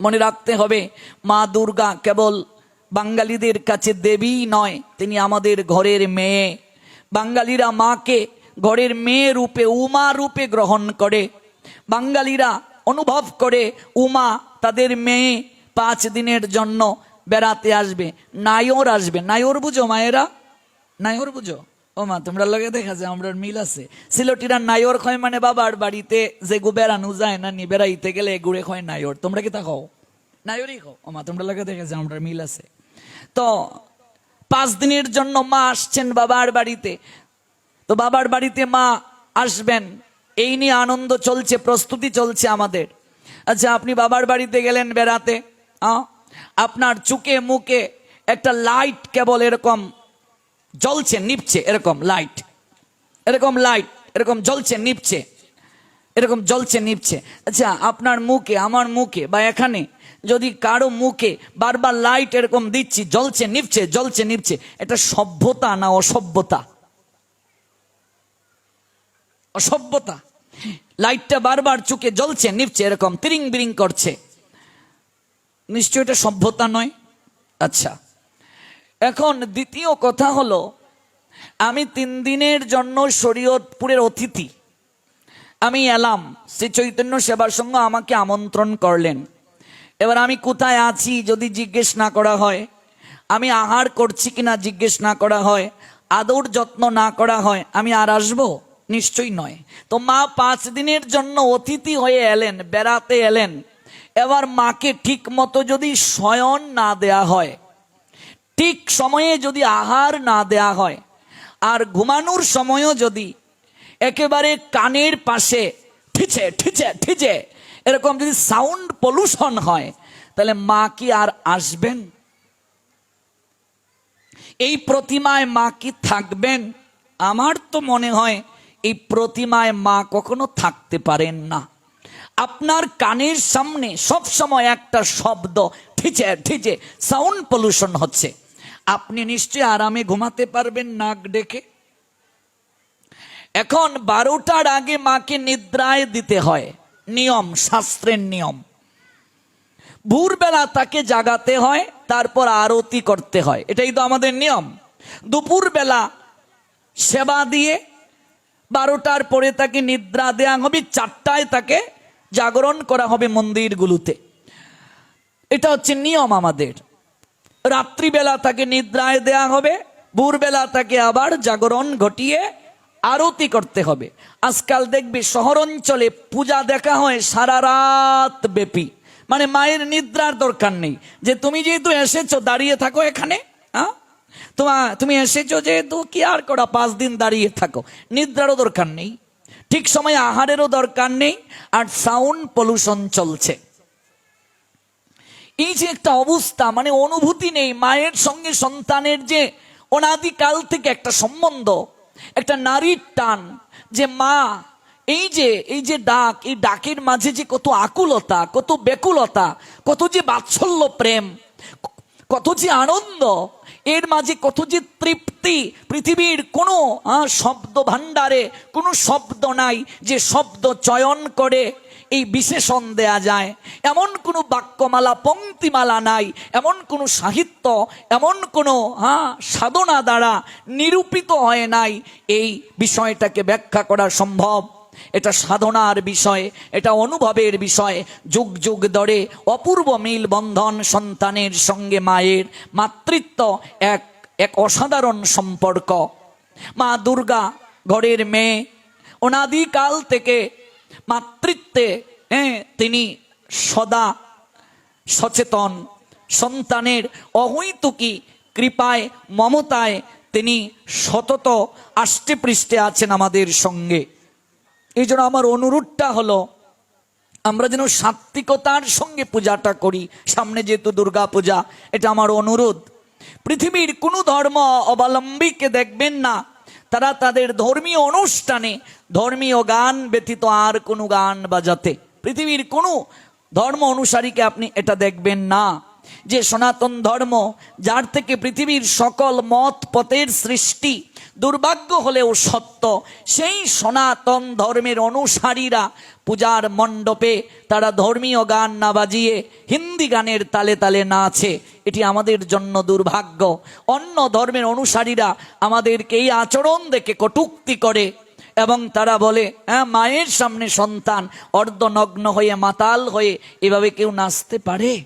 মনে রাখতে হবে, মা দুর্গা কেবল বাঙালিদের কাছে দেবী নয়, তিনি আমাদের ঘরের মেয়ে। বাঙালিরা মাকে ঘরের মেয়ে রূপে, উমা রূপে গ্রহণ করে। বাঙালিরা অনুভব করে, উমা তাদের মেয়ে পাঁচ দিনের জন্য বেড়াতে আসবে। নায়র আসবে। নায়র বুঝো মায়েরা? নায়র বুঝো? ও মা, তোমরা লগে দেখা যায় আমরা মিল আছে। সিলটিরা নায়র খয় মানে বাবার বাড়িতে যে গু বেড়ানো যায় না নি বেড়াইতে গেলে গুড়ে খয় নায়র তোমরা কি তা খাও নায়রই খাও ও মা, তোমরা লগে দেখা যায় আমরা মিল আছে। তো, পাঁচ দিনের জন্য মা আসছেন বাবার বাড়িতে। তো বাবার বাড়িতে মা আসবেন। এই নিয়ে আনন্দ চলছে, প্রস্তুতি চলছে আমাদের। আচ্ছা আপনি বাবার বাড়িতে গেলেন বেড়াতে? আপনার চুকে মুখে একটা লাইট কেবল এরকম জ্বলছে, নিপছে, এরকম লাইট এরকম লাইট এরকম জ্বলছে, নিপছে, এরকম জ্বলছে, নিপছে। আচ্ছা আপনার মুখে, আমার মুখে বা এখানে যদি কারও মুখে বারবার লাইট এরকম দিচ্ছি, জ্বলছে, নিপছে জ্বলছে, নিপছে, এটা সভ্যতা না অসভ্যতা? অসভ্যতা। লাইটটা বারবার চুকে জ্বলছে, নিপছে, এরকম তিরিং বিরিং করছে। নিশ্চয় এটা সভ্যতা নয়? আচ্ছা। এখন দ্বিতীয় কথা হলো, আমি তিন দিনের জন্য শরীয়তপুরের অতিথি। আমি এলাম, শ্রী চৈতন্য সেবার সঙ্গে আমাকে আমন্ত্রণ করলেন। এবার আমি কোথায় আছি যদি জিজ্ঞেস না করা হয়, আমি আহার করছি কিনা জিজ্ঞেস না করা হয়, আদর যত্ন না করা হয়, আমি আর আসব? নিশ্চয়ই নয়। তো মা পাঁচ দিনের জন্য অতিথি হয়ে এলেন, বেড়াতে এলেন। এবার মাকে ঠিক মতো যদি শয়ন না দেয়া হয় ঠিক সময়ে যদি আহার না দেয়া হয়, আর ঘুমানোর সময়ও যদি একেবারে কানের পাশে ঠিচে ঠিচে ঠিচে, এরকম যদি সাউন্ড পলিউশন হয়, তাহলে মা কি আর আসবেন? এই প্রতিমায় মা কি থাকবেন? আমার তো মনে হয় এই প্রতিমায় মা কখনো থাকতে পারেন না। আপনার কানের সামনে সব সময় একটা শব্দ, ঠিচে ঠিচে সাউন্ড পলিউশন হচ্ছে। আপনি নিশ্চয়ই আরামে ঘুমাতে পারবেন নাক ডেকে। এখন বারোটার আগে মাকে নিদ্রায় দিতে হয়। নিয়ম, শাস্ত্রের নিয়ম। ভোরবেলা তাকে জাগাতে হয়, তারপর আরতি করতে হয়। এটাই তো আমাদের নিয়ম। দুপুরবেলা সেবা দিয়ে বারোটার পরে তাকে নিদ্রা দেয়া হবে, চারটায় তাকে জাগরণ করা হবে মন্দিরগুলোতে। এটা হচ্ছে নিয়ম আমাদের। রাত্রিবেলা তাকে নিদ্রায় দেয়া হবে, ভোরবেলা তাকে আবার জাগরণ ঘটিয়ে আরতি করতে হবে। আজকাল দেখবে শহর অঞ্চলে পূজা দেখা হয় সারা রাত ব্যাপী। মানে মায়ের নিদ্রার দরকার নেই। যে তুমি যেহেতু এসেছ, দাঁড়িয়ে থাকো এখানে হ্যাঁ তোমা, তুমি এসেছ যেহেতু, কি আর করা, পাঁচ দিন দাঁড়িয়ে থাকো। নিদ্রারও দরকার নেই। ঠিক সময় আহারেরও দরকার নেই। আর সাউন্ড পলিউশন চলছে। এই যে একটা অবস্থা মানে অনুভূতি নেই, মায়ের সঙ্গে সন্তানের যে অনাদিকাল থেকে একটা সম্বন্ধ, একটা নারীর টান, যে মা, এই যে এই যে ডাক, এই ডাকের মাঝে যে কত আকুলতা, কত বেকুলতা কত যে বাৎসল্য প্রেম, কত যে আনন্দ, এর মাঝে কত যে তৃপ্তি, পৃথিবীর কোনো শব্দ ভাণ্ডারে কোনো শব্দ নাই যে শব্দ চয়ন করে। এই বিশেষণ দেয়া যায়। এমন কোনো বাক্যমালা, পঙ্ক্তিমালা নাই। এমন কোনো সাহিত্য, এমন কোনো হ্যাঁ সাধনা দ্বারা নিরূপিত হয় নাই। এই বিষয়টাকে ব্যাখ্যা করা সম্ভব। এটা সাধনার বিষয়, এটা অনুভবের বিষয়। যুগ যুগ ধরে অপূর্ব মিল বন্ধন সন্তানের সঙ্গে মায়ের মাতৃত্ব এক এক অসাধারণ সম্পর্ক। মা দুর্গা, ঘরের মেয়ে, অনাদিকাল থেকে মাতৃত্বে তিনি সদা সচেতন। সন্তানের অহৈতুকি কৃপায়, মমতায় তিনি সতত আষ্টে পৃষ্ঠে আছেন আমাদের সঙ্গে। এই জন্য আমার অনুরোধটা হলো, আমরা যেন সাত্বিকতার সঙ্গে পূজাটা করি। সামনে যেহেতু দুর্গা পূজা এটা আমার অনুরোধ। পৃথিবীর কোনো ধর্ম অবলম্বীকে দেখবেন না। তারা তাদের ধর্মীয় অনুষ্ঠানে ধর্মীয় গান ব্যতীত আর কোনো গান বাজাতে। পৃথিবীর কোনো ধর্ম অনুসারীকে আপনি এটা দেখবেন না। যে সনাতন ধর্ম, যার থেকে পৃথিবীর সকল মত পথের সৃষ্টি দুর্ভাগ্য হলেও সত্য, সেই সনাতন ধর্মের অনুসারীরা পূজার মণ্ডপে তারা ধর্মীয় গান না বাজিয়ে হিন্দি গানের তালে তালে নাচে। এটি আমাদের জন্য দুর্ভাগ্য। অন্য ধর্মের অনুসারীরা আমাদেরকে এই আচরণ দেখে কটুক্তি করে এবং তারা বলে হ্যাঁ মায়ের সামনে সন্তান অর্ধনগ্ন হয়ে মাতাল হয়ে এভাবে কেউ নাচতে পারে?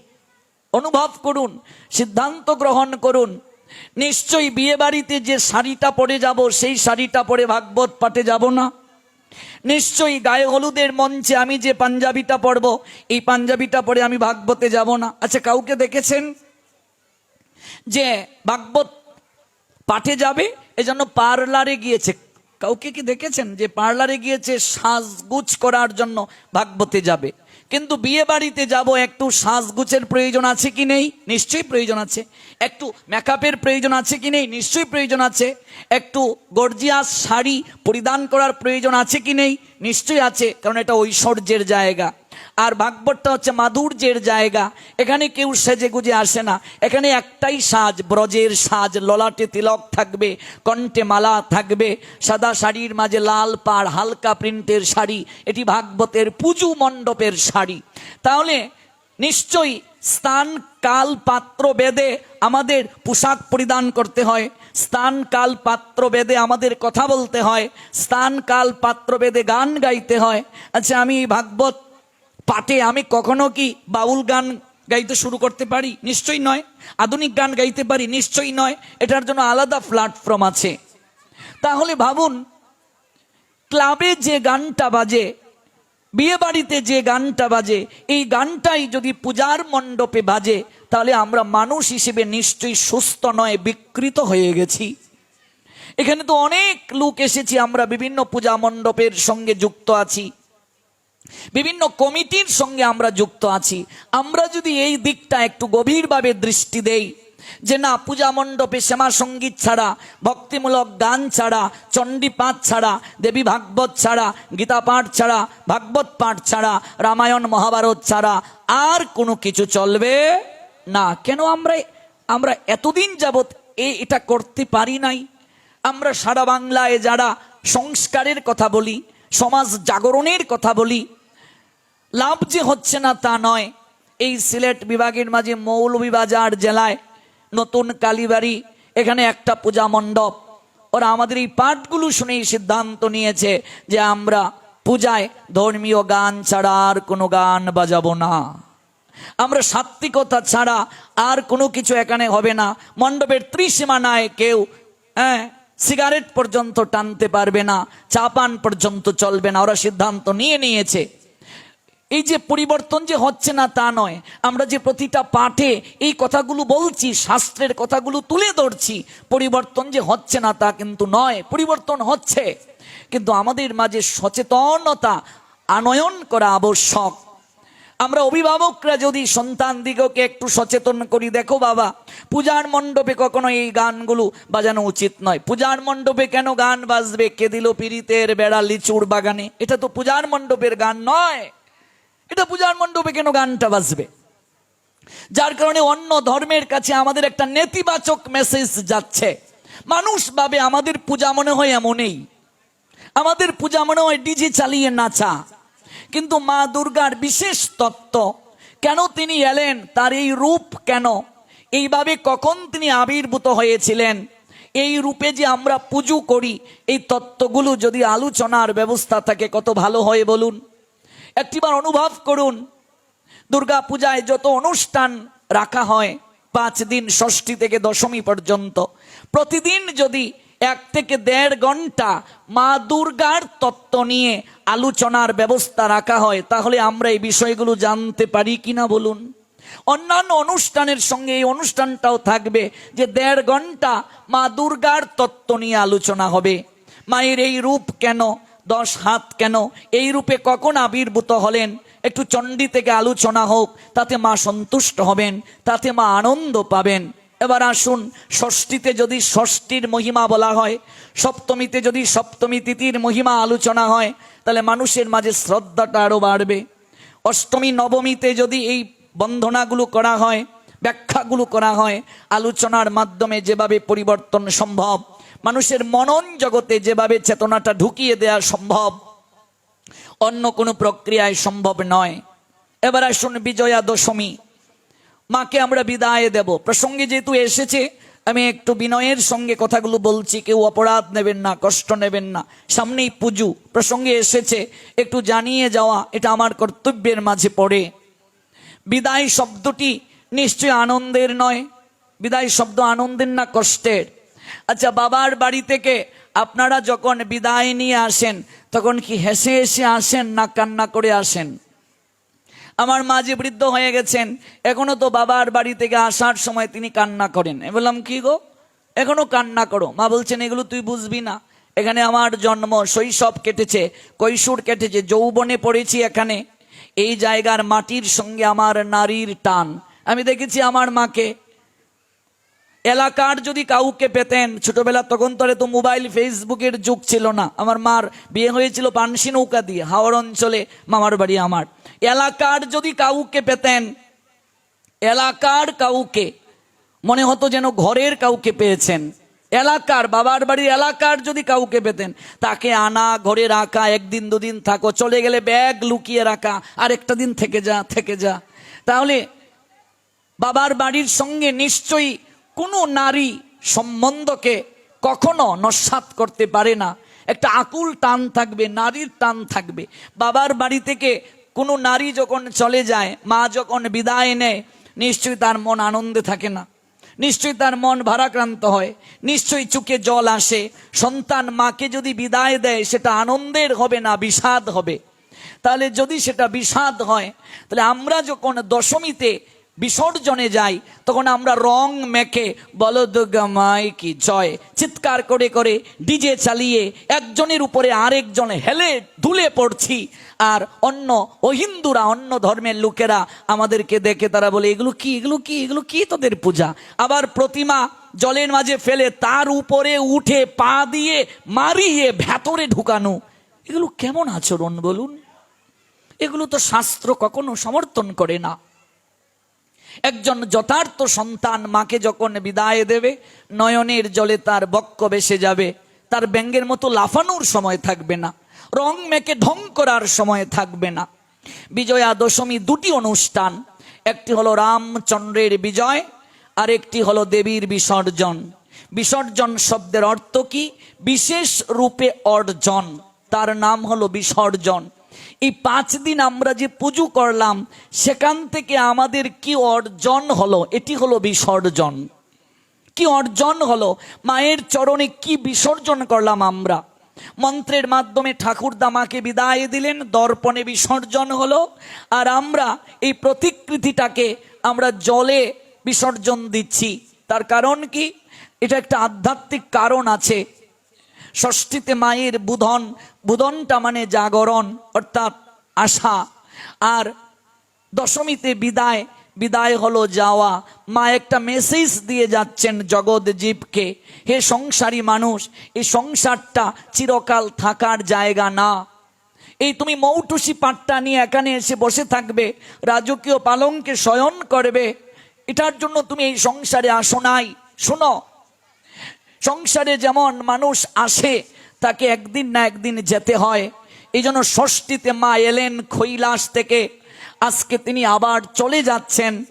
অনুভব করুন, সিদ্ধান্ত গ্রহণ করুন। নিশ্চয়ই বিয়ে বাড়িতে যে শাড়িটা পরে যাব, সেই শাড়িটা পরে ভাগবত পাঠে যাব না? নিশ্চয়ই গায়ে হলুদের মঞ্চে আমি যে পাঞ্জাবিটা পরব, এই পাঞ্জাবিটা পরে আমি ভাগবতে যাব না? আচ্ছা কাউকে দেখেছেন যে ভাগবত পাঠে যাবে? এজন্য পার্লারে গিয়েছে। কাউকে কি দেখেছেন যে পার্লারে গিয়েছে সাজগুজ করার জন্য ভাগবতে যাবে? কিন্তু বিয়ে বাড়িতে যাব, একটু সাজগুছের প্রয়োজন আছে কি নেই? নিশ্চয়ই প্রয়োজন আছে। একটু মেকআপের প্রয়োজন আছে কি নেই? নিশ্চয়ই প্রয়োজন আছে। একটু গর্জিয়াস শাড়ি পরিধান করার প্রয়োজন আছে কি নেই? নিশ্চয়ই আছে, কারণ এটা ঐশ্বর্যের জায়গা। আর ভাগবতটা হচ্ছে মাধুর্যের জায়গা। এখানে কেউ সেজে গুজে আসে না। এখানে একটাই সাজ, ব্রজের সাজ, ললাটে তিলক থাকবে, কণ্ঠে মালা থাকবে, সাদা শাড়ির মাঝে লাল পাড়, হালকা প্রিন্টের শাড়ি, এটি ভাগবতের পুজু মণ্ডপের শাড়ি। তাহলে নিশ্চয়ই স্থান, কাল, পাত্র, বেদে আমাদের পোশাক পরিধান করতে হয়। স্থান, কাল, পাত্র, বেদে আমাদের কথা বলতে হয়। স্থান, কাল, পাত্র, বেদে গান গাইতে হয়। আচ্ছা আমি ভাগবত পাটে আমি কখনো কি বাউল গান গাইতে শুরু করতে পারি? নিশ্চয়ই নয়। আধুনিক গান গাইতে পারি? নিশ্চয়ই নয়। এটার জন্য আলাদা প্ল্যাটফর্ম আছে। তাহলে ভাবুন, ক্লাবে যে গানটা বাজে, বিয়ে বাড়িতে যে গানটা বাজে, এই গানটাই যদি পূজার মণ্ডপে বাজে, তাহলে আমরা মানুষ হিসেবে নিশ্চয়ই সুস্থ নয়, বিকৃত হয়ে গেছি। এখানে তো অনেক লোক এসেছি, আমরা বিভিন্ন পূজা মণ্ডপের সঙ্গে যুক্ত আছি। বিভিন্ন কমিটির সঙ্গে আমরা যুক্ত আছি। আমরা যদি এই দিকটা একটু গভীরভাবে দৃষ্টি দেই, যে না, পূজা মণ্ডপে শ্যামা সংগীত ছাড়া, ভক্তিমূলক গান ছাড়া চণ্ডী পাঠ ছাড়া, দেবী ভাগবত ছাড়া, গীতা পাঠ ছাড়া, ভাগবত পাঠ ছাড়া, রামায়ণ মহাভারত ছাড়া আর কোনো কিছু চলবে না। কেন আমরা আমরা এতদিন যাবৎ এই এটা করতে পারি নাই? আমরা সারা বাংলায় যারা সংস্কারের কথা বলি সমাজ জাগরণের কথা বলি, লাভ যে হচ্ছে না তা নয়। এই সিলেট বিভাগের মাঝে মৌলভীবাজার জেলায় নতুন কালীবাড়ি, এখানে একটা পূজা মণ্ডপ। ওরা আমাদের এই পাঠগুলো শুনেই সিদ্ধান্ত নিয়েছে যে আমরা পূজায় ধর্মীয় গান ছাড়া আর কোনো গান বাজাবো না। আমরা সাত্বিকতা ছাড়া আর কোনো কিছু এখানে হবে না। মণ্ডপের ত্রিসীমা নাই কেউ হ্যাঁ? সিগারেট পর্যন্ত টানতে পারবে না, চা পান পর্যন্ত চলবে না, ওরা সিদ্ধান্ত নিয়ে নিয়েছে। এই যে পরিবর্তন যে হচ্ছে না তা নয়, আমরা যে প্রতিটা পাঠে এই কথাগুলো বলছি, শাস্ত্রের কথাগুলো তুলে ধরছি, পরিবর্তন যে হচ্ছে না তা কিন্তু নয়, পরিবর্তন হচ্ছে। কিন্তু আমাদের মাঝে সচেতনতা, আনয়ন করা আবশ্যক। আমরা অভিভাবকরা যদি সন্তান দিগকে একটু সচেতন করি, দেখো বাবা, পূজার মণ্ডপে কখনো এই গানগুলো বাজানো উচিত নয়। পূজার মণ্ডপে কেন গান বাজবে? কে দিল পীড়িতের বেড়া লিচুর বাগানে? এটা তো পূজার মণ্ডপের গান নয়। এটা পূজার মণ্ডপে কেন গানটা বাজবে? যার কারণে অন্য ধর্মের কাছে আমাদের একটা নেতিবাচক মেসেজ যাচ্ছে। মানুষ ভাবে আমাদের পূজা মনে হয় এমনই। আমাদের পূজা মনে হয় ডিজে চালিয়ে নাচা। কিন্তু মা দুর্গার বিশেষ তত্ত্ব, কেন তিনি এলেন, তার এই রূপ কেন? এইভাবে কখন তিনি আবির্ভূত হয়েছিলেন? এই রূপে যে আমরা পুজো করি, এই তত্ত্বগুলো যদি আলোচনার ব্যবস্থা থাকে, কত ভালো হয় বলুন। একটিবার অনুভব করুন, দুর্গা পূজায় যত অনুষ্ঠান রাখা হয়, পাঁচ দিন ষষ্ঠী থেকে দশমী পর্যন্ত, প্রতিদিন যদি এক থেকে দেড় ঘণ্টা মা দুর্গার তত্ত্ব নিয়ে আলোচনার ব্যবস্থা রাখা হয়। তাহলে আমরা এই বিষয়গুলো জানতে পারি কিনা বলুন? অন্যান্য অনুষ্ঠানের সঙ্গে এই অনুষ্ঠানটাও থাকবে যে দেড় ঘণ্টা মা দুর্গার তত্ত্ব নিয়ে আলোচনা হবে। মায়ের এই রূপ কেন? দশ হাত কেন? এই রূপে কখন আবির্ভূত হলেন? একটু চণ্ডী থেকে আলোচনা হোক, তাতে মা সন্তুষ্ট হবেন, তাতে মা আনন্দ পাবেন। এবার আসুন, ষষ্ঠীতে যদি ষষ্ঠীর মহিমা বলা হয়, সপ্তমীতে যদি সপ্তমী তিথির মহিমা আলোচনা হয়, তাহলে মানুষের মাঝে শ্রদ্ধাটা আরও বাড়বে। অষ্টমী, নবমীতে যদি এই বন্ধনাগুলো করা হয়, ব্যাখ্যাগুলো করা হয়, আলোচনার মাধ্যমে যেভাবে পরিবর্তন সম্ভব, মানুষের মনন জগতে যেভাবে চেতনাটা ঢুকিয়ে দেওয়া সম্ভব, অন্য কোনো প্রক্রিয়ায় সম্ভব নয়। এবার আসুন, বিজয়া দশমী। মাকে আমরা বিদায় দেব। প্রসঙ্গে যেহেতু এসেছে, আমি একটু বিনয়ের সঙ্গে কথাগুলো বলছি, কেউ অপরাধ নেবেন না, কষ্ট নেবেন না। সামনেই পুজো, প্রসঙ্গে এসেছে, একটু জানিয়ে যাওয়া, এটা আমার কর্তব্যের মাঝে পড়ে। বিদায় শব্দটি নিশ্চয় আনন্দের নয়, বিদায় শব্দ আনন্দের না কষ্টের? আচ্ছা বাবার বাড়ি থেকে আপনারা যখন বিদায় নিয়ে আসেন, তখন কি হেসে হেসে আসেন না কান্না করে আসেন? আমার মা যে বৃদ্ধ হয়ে গেছেন, এখনও তো বাবার বাড়ি থেকে আসার সময় তিনি কান্না করেন। বললাম, কি গো? এখনও কান্না করো? মা বলছেন, এগুলো তুই বুঝবি না। এখানে আমার জন্ম শৈশব কেটেছে, কৈশোর কেটেছে, যৌবনে পড়েছি এখানে। এই জায়গার মাটির সঙ্গে আমার নারীর টান। আমি দেখেছি আমার মাকে। এলাকার যদি কাউকে পেতেন, ছোটবেলা তখন তরে তো মোবাইল, ফেসবুকের যুগ ছিল না। আমার মার বিয়ে হয়েছিল পানসি নৌকা দিয়ে, হাওড় অঞ্চলে, মামার বাড়ি আমার। এলাকার যদি কাউকে পেতেন, এলাকার কাউকে, মনে হতো যেন ঘরের কাউকে পেয়েছেন। এলাকার, বাবার বাড়ির এলাকার যদি কাউকে পেতেন, তাকে আনা, ঘরে রাখা, একদিন দুদিন থাকো, চলে গেলে ব্যাগ লুকিয়ে রাখা আর একটা দিন থেকে যা থেকে যা। তাহলে বাবার বাড়ির সঙ্গে নিশ্চয়ই কোনো নারী সম্বন্ধকে কখনো নস্বাত করতে পারে না। একটা আকুল টান থাকবে, নারীর টান থাকবে। বাবার বাড়ি থেকে কোনো নারী যখন চলে যায়, মা যখন বিদায় নেয়, নিশ্চয়ই তার মন আনন্দে থাকে না। নিশ্চয়ই তার মন ভারাক্রান্ত হয়। নিশ্চয়ই চুকে জল আসে। সন্তান মাকে যদি বিদায় দেয়, সেটা আনন্দের হবে না, বিষাদ হবে। তাহলে যদি সেটা বিষাদ হয়, তাহলে আমরা যখন দশমীতে বিসর্জনে যাই, তখন আমরা রং মেখে, বলো দুর্গা মাই কি জয়, চিৎকার করে করে ডিজে চালিয়ে একজনের উপরে আরেকজন হেলে ধুলে পড়ছি। আর অন্য ও হিন্দুরা, অন্য ধর্মের লোকেরা আমাদেরকে দেখে তারা বলে, এগুলো কি এগুলো কি এগুলো কি তোদের পূজা? আবার প্রতিমা জলের মাঝে ফেলে তার উপরে উঠে পা দিয়ে মারিয়ে ভেতরে ঢুকানো। এগুলো কেমন আচরণ বলুন? এগুলো তো শাস্ত্র কখনো সমর্থন করে না। একজন যথার্থ সন্তান মাকে যখন বিদায় দেবে, নয়নের জলে তার বক্ষ বেসে যাবে, তার ব্যঙ্গের মতো লাফানোর সময় থাকবে না, রং মেকে ঢং করার সময় থাকবে না। বিজয়া দশমী দুটি অনুষ্ঠান, একটি হলো রামচন্দ্রের বিজয়, আর একটি হলো দেবীর বিসর্জন। বিসর্জন শব্দের অর্থ কি? বিশেষ রূপে অর্জন। তার নাম হলো বিসর্জন। এই পাঁচ দিন আমরা যে পুজো করলাম, সেখান থেকে আমাদের কি অর্জন হলো? এটি হলো বিসর্জন। কি অর্জন হলো? মায়ের চরণে কি বিসর্জন করলাম আমরা? মন্ত্রের মাধ্যমে ঠাকুর দামাকে বিদায় দিলেন, দর্পণে বিসর্জন হলো, আর আমরা এই প্রতিকৃতিটাকে আমরা জলে বিসর্জন দিচ্ছি। তার কারণ কি? এটা একটা আধ্যাত্মিক কারণ আছে। ষষ্ঠীতে মায়ের বুধন বুধনটা মানে জাগরণ, অর্থাৎ আশা। আর দশমীতে বিদায় বিদায় হলো যাওয়া। মা একটা মেসেজ দিয়ে যাচ্ছেন জগৎ জীবকে, হে সংসারী মানুষ, এই সংসারটা চিরকাল থাকার জায়গা না। এই তুমি মৌটুসি পাট্টা নিয়ে এখানে এসে বসে থাকবে, রাজকীয় পালঙ্কে শয়ন করবে। এটার জন্য তুমি এই সংসারে আসো নাই। শোনো, সংসারে যেমন মানুষ আসে তাকে একদিন না একদিন যেতে হয়। এই জন্য ষষ্ঠীতে মা এলেন খৈলাস থেকে। আজকে তিনি আবার চলে যাচ্ছেন।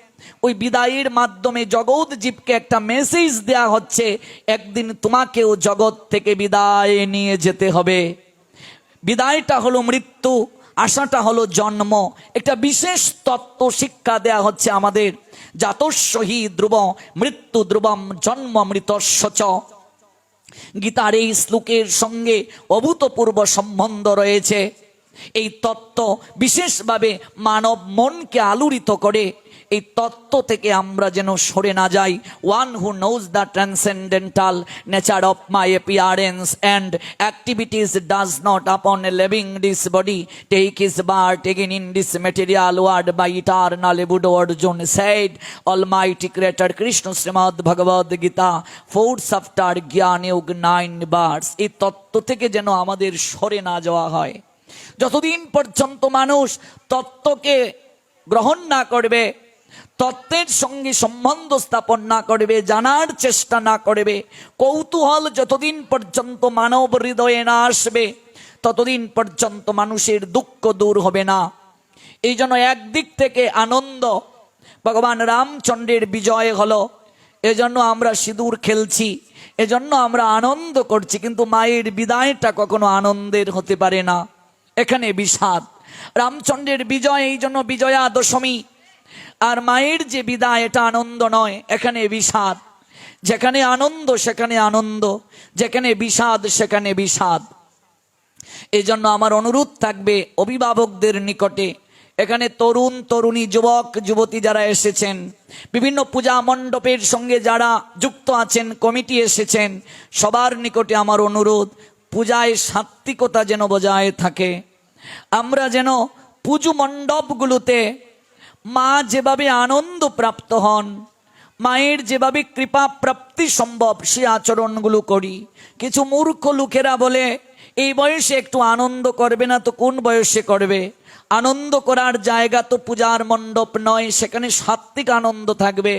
ওই বিদায়ের মাধ্যমে জগৎ জীবকে একটা মেসেজ দেয়া হচ্ছে, একদিন তোমাকেও জগৎ থেকে বিদায় নিয়ে যেতে হবে। বিদায়টা হলো মৃত্যু, আশাটা হলো জন্ম। একটা বিশেষ তত্ত্ব শিক্ষা দেয়া হচ্ছে আমাদের। জাতস্বহি ধ্রুব, মৃত্যু ধ্রুবম, জন্ম মৃতস্ব চ। গীতার এই শ্লোকের সঙ্গে অভূতপূর্ব সম্বন্ধ রয়েছে। এই তত্ত্ব বিশেষভাবে মানব মনকে আলোড়িত করে। এই তত্ত্ব থেকে আমরা যেন সরে না যাই। One who knows the transcendental nature of my appearance and activities does not upon leaving this body take his birth taking in this material world by eternal bud Arjun said, almighty creator Krishna Shrimad Bhagavad Gita fourth after Jnana Yoga nine burst এই তত্ত্ব থেকে যেন আমাদের সরে না যাওয়া হয়। যতদিন পর্যন্ত মানুষ তত্ত্বকে গ্রহণ না করবে তত্ত্বের সঙ্গে সম্বন্ধ স্থাপন না করবে, জানার চেষ্টা না করবে, কৌতূহল যতদিন পর্যন্ত মানব হৃদয়ে না আসবে, ততদিন পর্যন্ত মানুষের দুঃখ দূর হবে না। এই জন্য একদিক থেকে আনন্দ, ভগবান রামচন্দ্রের বিজয় হলো। এজন্য আমরা সিঁদুর খেলছি, এজন্য আমরা আনন্দ করছি, কিন্তু মায়ের বিদায়টা কখনো আনন্দের হতে পারে না। এখানে বিষাদ। রামচন্দ্রের বিজয়, এই জন্য বিজয়া দশমী। আর মায়ের যে বিদায়, এটা আনন্দ নয়, এখানে বিষাদ। যেখানে আনন্দ, সেখানে আনন্দ। যেখানে বিষাদ, সেখানে বিষাদ। এই জন্য আমার অনুরোধ থাকবে অভিভাবকদের নিকটে। এখানে তরুণ, তরুণী, যুবক, যুবতী যারা এসেছেন, বিভিন্ন পূজা মণ্ডপের সঙ্গে যারা যুক্ত আছেন, কমিটি এসেছেন, সবার নিকটে আমার অনুরোধ, পূজায় সাত্বিকতা যেন বজায় থাকে। আমরা যেন পুজো মণ্ডপগুলোতে মা যেভাবে আনন্দ প্রাপ্ত হন, মায়ের যেভাবে কৃপা প্রাপ্তি সম্ভব সে আচরণগুলো করি। কিছু মূর্খ লোকেরা বলে, এই বয়সে একটু আনন্দ করবে না তো কোন বয়সে করবে? আনন্দ করার জায়গা তো পূজার মণ্ডপ নয়, সেখানে সাত্বিক আনন্দ থাকবে।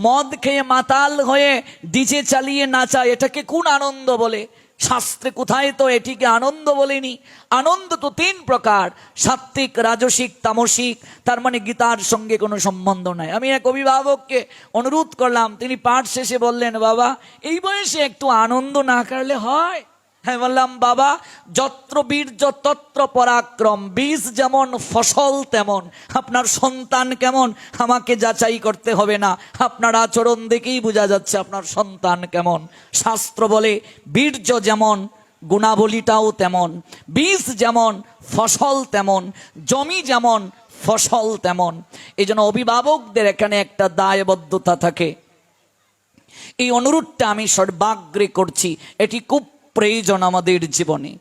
মদ খেয়ে মাতাল হয়ে ডিজে চালিয়ে নাচা এটাকে কোন আনন্দ বলে? শাস্ত্রে কোথায় তো এটিকে আনন্দ বলেনি। আনন্দ তো তিন প্রকার সাত্বিক রাজসিক, তামসিক, তার মানে গীতার সঙ্গে কোনো সম্বন্ধ নাই। আমি এক অভিভাবককে অনুরোধ করলাম, তিনি পাঠ শেষে বললেন, বাবা, এই বয়সে একটু আনন্দ না করলে হয়? হ্যাঁ বললাম, বাবা, যত্র বীর্য, তত্র পরাক্রম, বীজ যেমন, ফসল তেমন। আপনার সন্তান কেমন? আমাকে যাচাই করতে হবে না। আপনার আচরণ দেখেই বোঝা যাচ্ছে আপনার সন্তান কেমন। শাস্ত্র বলে, বীর্য যেমন, গুণাবলীটাও তেমন। বীজ যেমন, ফসল তেমন। জমি যেমন, ফসল তেমন। এই জন্য অভিভাবকদের এখানে একটা দায়বদ্ধতা থাকে। এই অনুরোধটা আমি সর্বাগ্রে করছি। এটি খুব প্রয়োজন আমাদের জীবনে।